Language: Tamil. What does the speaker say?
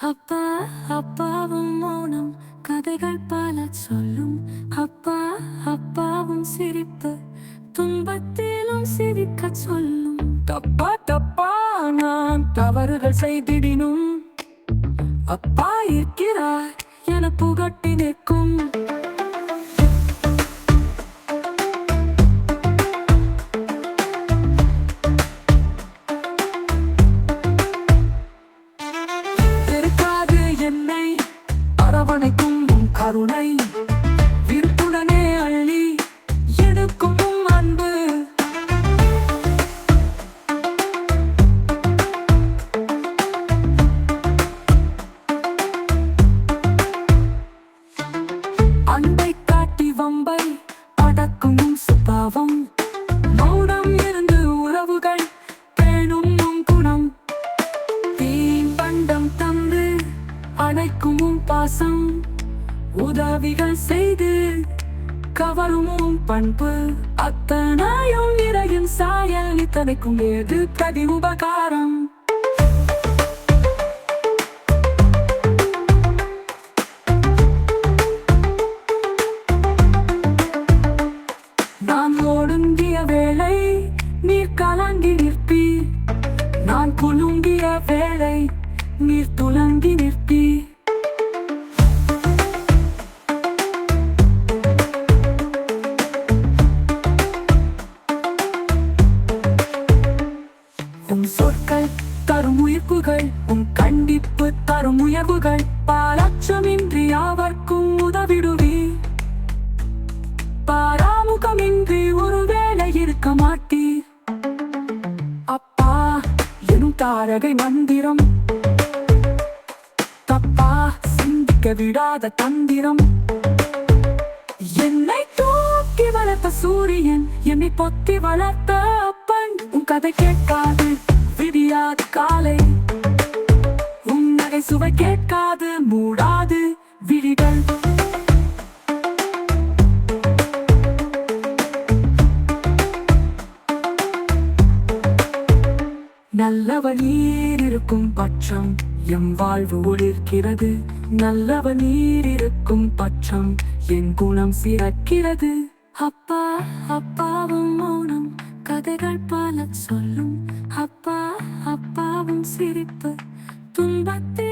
அப்பா அப்பாவும் மௌனம் கதைகள் பல சொல்லும். அப்பா அப்பாவும் சிரிப்பு துன்பத்திலும் சிரிக்க சொல்லும். தப்பா தப்பா நான் தவறுகள் செய்திடினும். அப்பா இருக்கிறார் என புகட்டி நிற்கும். கருணை விருப்புடனே அள்ளி எடுக்கும் அன்பு. அன்பை காட்டி வம்பை அடக்கும் சுபாவம். மௌனம் இருந்து உறவுகள் பேணும் உன் குணம். தீன் பண்டம் தந்து அணைக்கும் பாசம். உதவிகள் செய்து கவரும் பண்பு அத்தனையும் நிறையும் சாயல் இத்தனைக்கும் ஏது பிரதி உபகாரம்? நான் ஒடுங்கிய வேலை நீர் கலங்கி நிற்பீர். நான் குலுங்கிய வேலை நீர் உன் சொற்கள் தரும் உயிர்ப்புகள் உன் கண்டிப்பு தரும் உயர்வுகள். பாலட்சமின்றி யாவர்க்கும் உதவிடுவி. பாராமுகமின்றி ஒருவேளை இருக்க மாட்டி. அப்பா எனும் தாரகை மந்திரம். தப்பா சிந்திக்க விடாத தந்திரம். என்னை தூக்கி வளர்த்த சூரியன் என்னை பொத்தி வளர்த்த கதை கேட்காது விடியாது காலை. உன் நகை சுவை கேட்காது மூடாது விழிகள். நல்லவன் நீர் இருக்கும் பட்சம் எம் வாழ்வு ஒளிர்கிறது. நல்லவன் நீர் இருக்கும் பட்சம் என் குணம் சிறக்கிறது. அப்பா அப்பாவும் மௌனம் கதைகள் பல சொல்லும். அப்பா அப்பாவும் சிரிப்பு துன்பத்தில்